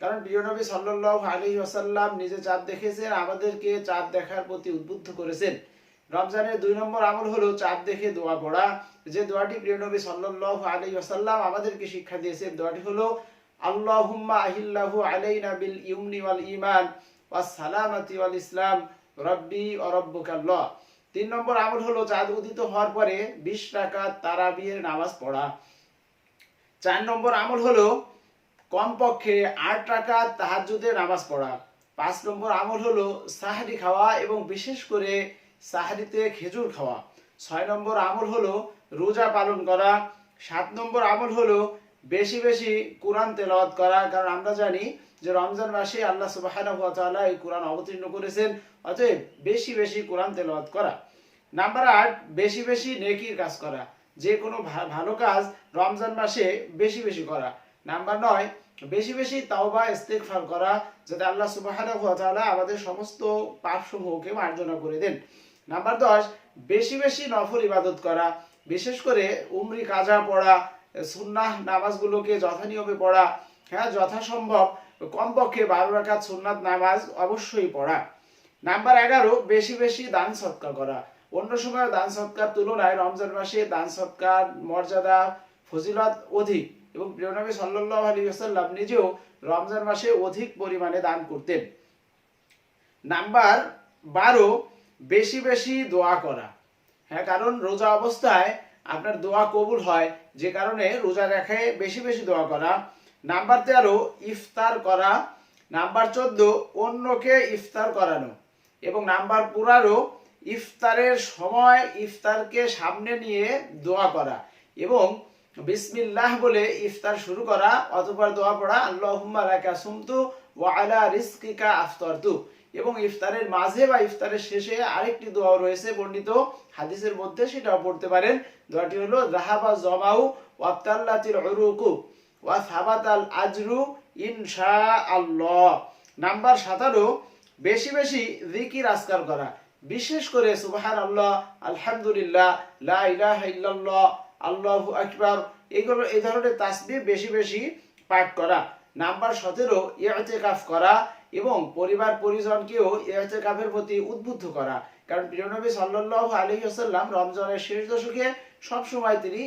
কারণ প্রিয় নবী সাল্লাল্লাহু আলাইহি ওয়াসাল্লাম নিজে চাঁদ দেখেছেন, আমাদেরকে চাঁদ দেখার প্রতি উদ্বুদ্ধ করেছেন। রমজানের দুই নম্বর আমল হলো চাঁদ দেখে দোয়া পড়া। যে দোয়াটি প্রিয় নবী সাল্লাল্লাহু আলাইহি ওয়াসাল্লাম আমাদেরকে শিক্ষা দিয়েছেন, দোয়াটি হলো ইউমনি ওয়াল ওয়াস সালামাতি ওয়াল ইসলাম, রব্বি ওয়া তিন নম্বর আমল হলো চাঁদ উদিত হওয়ার পরে 20 রাকাত তারাবির নামাজ পড়া। চার নম্বর আমল হলো কমপক্ষে আট টাকা তাহাজুদের নামাজ পড়া। পাঁচ নম্বর আমল হলো সাহারি খাওয়া এবং বিশেষ করে সাহারিতে খেজুর খাওয়া। ছয় নম্বর আমল হলো রোজা পালন করা। সাত নম্বর আমল হলো বেশি বেশি কোরআন তেলাওয়াত করা। কারণ আমরা জানি যে রমজান মাসে আল্লাহ ওয়া এই কোরআন অবতীর্ণ করেছেন, অতএব বেশি বেশি কোরআন তেলাওয়াত করা। নাম্বার আট, বেশি বেশি নেকির কাজ করা। যে কোনো ভালো কাজ রমজান মাসে বেশি বেশি করা। নাম্বার নয়, বেশি বেশি তাওবা, ইস্তেগফার করা, যাতে আল্লাহ সুবহানাহু আমাদের সমস্ত পাপসমূহকে মার্জনা করে দেন। নাম্বার দশ, বেশি বেশি নফল ইবাদত করা, বিশেষ করে উমরি, কাজা পড়া, সুন্নাহ নামাজগুলোকে যথানিয়মে পড়া হ্যাঁ যথাসম্ভব কমপক্ষে বারো রাকাত সুন্নাত নামাজ অবশ্যই পড়া। নাম্বার এগারো, বেশি বেশি দান সৎকার করা। অন্য সময় দান সৎকার তুলনায় রমজান মাসে দান সৎকার মর্যাদা, ফজিলত অধিক। এবং প্রিয় নবী সাল্লাল্লাহু আলাইহি ওয়াসাল্লাম নিজেও রমজান মাসে অধিক পরিমাণে দান করতেন। নাম্বার বারো, বেশি বেশি দোয়া করা। হ্যাঁ কারণ রোজা অবস্থায় আপনার দোয়া কবুল হয়, যে কারণে রোজা রেখে বেশি বেশি দোয়া করা। নাম্বার তেরো, ইফতার করা। নাম্বার চোদ্দ, অন্যকে ইফতার করানো। এবং নাম্বার পনেরো, ইফতারের সময় ইফতারকে সামনে নিয়ে দোয়া করা। এবং বিসমিল্লাহ বলে ইফতার শুরু করা অতঃপর দোয়া পড়া, আল্লাহুম্মা লাকা সুমতু ওয়া আলা রিজকিকা আফতারতু। এবং ইফতারের মাঝে বা ইফতারের শেষে আরেকটি দোয়া রয়েছে বর্ণিত হাদিসের মধ্যে, সেটাও পড়তে পারেন। দোয়াটি হলো রাহাবা জমাউ ওয়াতাল্লাতিল উরুকু ওয়া সাবাতাল আজরু ইনশা আল্লাহ নাম্বার সাতারো বেশি বেশি জিকির আজকার করা। বিশেষ করে সুবাহান আল্লাহ আলহামদুলিল্লাহ, লা ইলাহা ইল্লাল্লাহ আল্লাহু আকবার। এগুলো, এই ধরনের তাসবিহ বেশি বেশি পাঠ করা। নাম্বার সতেরো ইয়তেকাফ করা এবং পরিবার পরিজনকেও ইয়তেকাফের প্রতি উদ্বুদ্ধ করা। কারণ প্রিয়নবী সাল্লাল্লাহু আলাইহি ওয়াসাল্লাম রমজানের শেষ দশকে সব সময় তিনি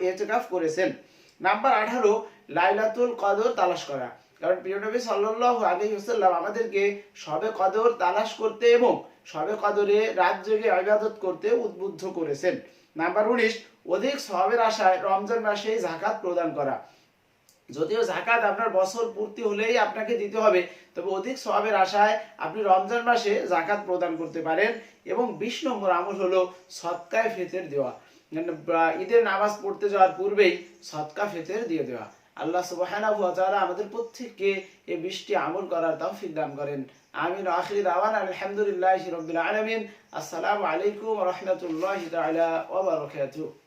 ইয়তেকাফ করেছেন। নাম্বার আঠারো, লাইলাতুল কদর তালাশ করা। কারণ প্রিয়নবী সাল্লাল্লাহু আলাইহি ওয়াসাল্লাম আমাদেরকে সবে কদর তালাশ করতে এবং সবে কদরে রাত জেগে ইবাদত করতে উদ্বুদ্ধ করেছেন। নাম্বার উনিশ অধিক সবের আশায় রমজান মাসে জাকাত প্রদান করা। যদিও জাকাত আপনার বছর পূর্তি হলেই আপনাকে দিতে হবে তবে অধিক সবের আশায় আপনি রমজান মাসে জাকাত প্রদান করতে পারেন এবং বিশ নম্বর আমল হলো সৎকায় ফেতের দেওয়া। মানে, ঈদের নামাজ পড়তে যাওয়ার পূর্বেই সৎকা ফেতের দিয়ে দেওয়া। আল্লাহ সুবহানাহু ওয়া তাআলা আমাদের প্রত্যেককে এই বৃষ্টি আমল করার তৌফিক দান করেন। আমিন আখির দাওয়ানা আলহামদুলিল্লাহি রাব্বিল আলামিন। আসসালামু আলাইকুম ওয়া রাহমাতুল্লাহি তাআলা ওয়া বারাকাতুহু।